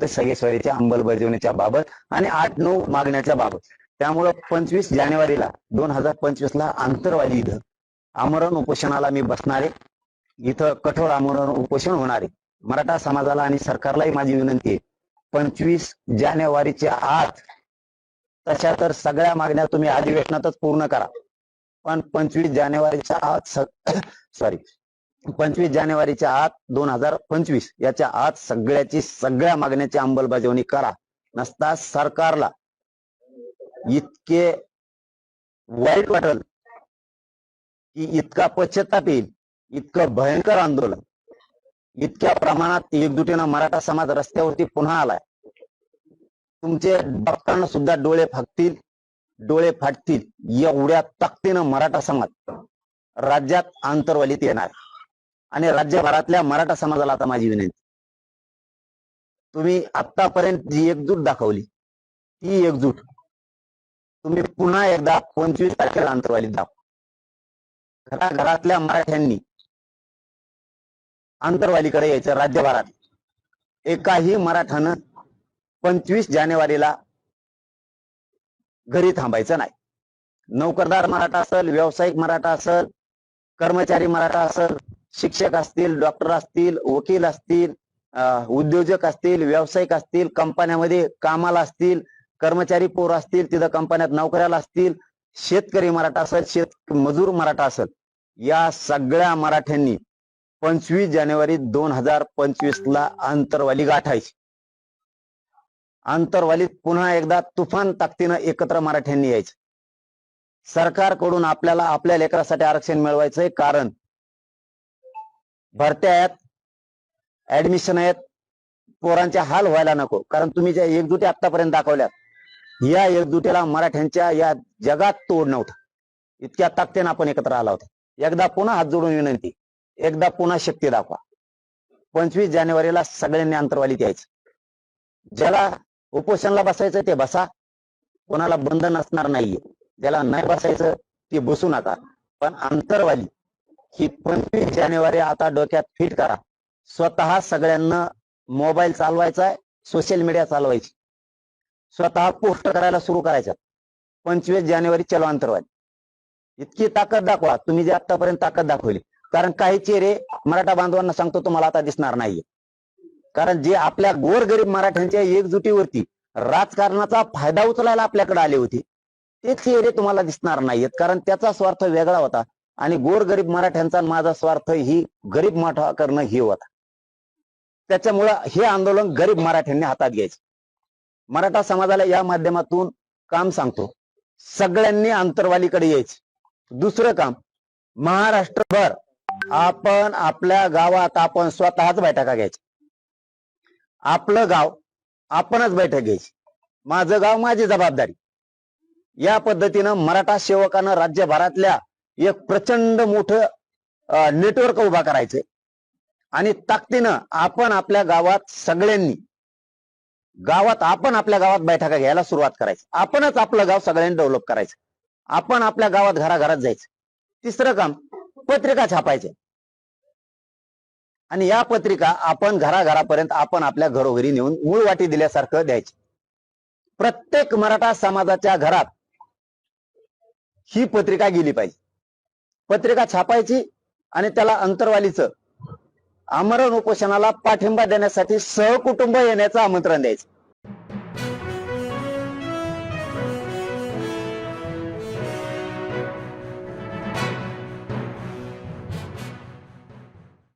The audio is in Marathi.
सगेश्वरीच्या अंमलबजावणीच्या बाबत आणि आठ नऊ मागण्याच्या बाबत. त्यामुळं पंचवीस जानेवारीला दोन हजार पंचवीस ला आंतरवाली इथं आमरण उपोषणाला मी बसणारे इथं कठोर आमरण उपोषण होणारे मराठा समाजाला आणि सरकारलाही माझी विनंती आहे. पंचवीस जानेवारीच्या आत तशा तर सगळ्या मागण्या तुम्ही अधिवेशनातच पूर्ण करा. पण पंचवीस जानेवारीच्या आत सॉरी पंचवीस जानेवारीच्या आत दोन हजार पंचवीस. याच्या आत सगळ्याची सगळ्या मागण्याची अंमलबजावणी करा. नसता सरकारला इतके वाईट वाटल की इतका पश्चाताप येईल इतकं भयंकर आंदोलन. इतक्या प्रमाणात एकजुटीनं मराठा समाज रस्त्यावरती पुन्हा आलाय. तुमचे डॉक्टरांना सुद्धा डोळे फाकतील डोळे फाटतील. एवढ्या ताकदीनं मराठा समाज राज्यात आंतरवालीत येणार. आणि राज्यभरातल्या मराठा समाजाला आता माझी विनंती. तुम्ही आतापर्यंत जी एकजूट दाखवली ती एकजूट तुम्ही पुन्हा एकदा पंचवीस तारखेला आंतरवालीत दाखवा. घराघरातल्या मराठ्यांनी आंतरवालीकडे यायचं राज्यभरात. एकाही मराठानं पंचवीस जानेवारीला घरी थांबायचं नाही. नोकरदार मराठा असेल व्यावसायिक मराठा असेल कर्मचारी मराठा असेल शिक्षक असतील डॉक्टर असतील वकील असतील उद्योजक असतील व्यावसायिक असतील कंपन्यामध्ये कामाला असतील कर्मचारी पोर असतील तिथं कंपन्यात नोकऱ्याला असतील शेतकरी मराठा असेल शेत मजूर मराठा असेल या सगळ्या मराठ्यांनी पंचवीस जानेवारी दोन हजार पंचवीस ला आंतरवाली गाठायची. आंतरवालीत पुन्हा एकदा तुफान ताकदीनं एकत्र मराठ्यांनी यायचं. सरकारकडून आपल्याला आपल्या लेकरासाठी आरक्षण मिळवायचंय कारण भरत्या आहेत. ऍडमिशन आहेत. पोरांचे हाल व्हायला नको. कारण तुम्ही ज्या एकजुटी आतापर्यंत दाखवल्यात या एकजुटीला मराठ्यांच्या या जगात तोड नव्हता. इतक्या ताकदीनं आपण एकत्र आला होता. एकदा पुन्हा हात जोडून विनंती एकदा पुन्हा शक्ती दाखवा. पंचवीस जानेवारीला सगळ्यांनी अंतरवालीत यायचं. ज्याला उपोषणला बसायचं ते बसा. कोणाला बंधन असणार नाहीये. ज्याला नाही बसायचं ते बसू नका. पण अंतरवाली ही पंचवीस जानेवारी आता डोक्यात फिट करा. स्वतः सगळ्यांना मोबाईल चालवायचा आहे सोशल मीडिया चालवायची. स्वतः पोस्ट करायला सुरू करायच्यात पंचवीस जानेवारी चलो अंतरवाली. इतकी ताकद दाखवा तुम्ही जे आतापर्यंत ताकद दाखवली. कारण काही चेहरे मराठा बांधवांना सांगतो तुम्हाला आता दिसणार नाहीये. कारण जे आपल्या गोरगरीब मराठ्यांच्या एकजुटीवरती राजकारणाचा फायदा उचलायला आपल्याकडे आले होते ते चेहरे तुम्हाला दिसणार नाहीयेत. कारण त्याचा स्वार्थ वेगळा होता. आणि गोरगरीब मराठ्यांचा माझा स्वार्थ ही गरीब मोठा करणं ही होता. त्याच्यामुळं हे आंदोलन गरीब मराठ्यांनी हातात घ्यायचं. मराठा समाजाला या माध्यमातून काम सांगतो. सगळ्यांनी आंतरवालीकडे यायचं. दुसरं काम महाराष्ट्रभर आपण आपल्या गावात आपण स्वतःच बैठका घ्यायच्या. आपलं गाव आपणच बैठक घ्यायची. माझं गाव माझी जबाबदारी. या पद्धतीनं मराठा सेवकानं राज्यभरातल्या एक प्रचंड मोठं नेटवर्क उभा करायचंय. आणि ताकदीनं आपण आपल्या गावात सगळ्यांनी गावात आपण आपल्या गावात बैठका घ्यायला सुरुवात करायची. आपणच आपलं गाव सगळ्यांनी डेव्हलप करायचं. आपण आपल्या गावात घराघरात जायचं. तिसरं काम पत्रिका छापायचे. आणि या पत्रिका आपण घराघरापर्यंत आपण आपल्या घरोघरी नेऊन मूळ वाटी दिल्यासारखं द्यायचे. प्रत्येक मराठा समाजाच्या घरात ही पत्रिका गेली पाहिजे. पत्रिका छापायची आणि त्याला अंतरवालीचं आमरण उपोषणाला पाठिंबा देण्यासाठी सहकुटुंब येण्याचं आमंत्रण द्यायचं.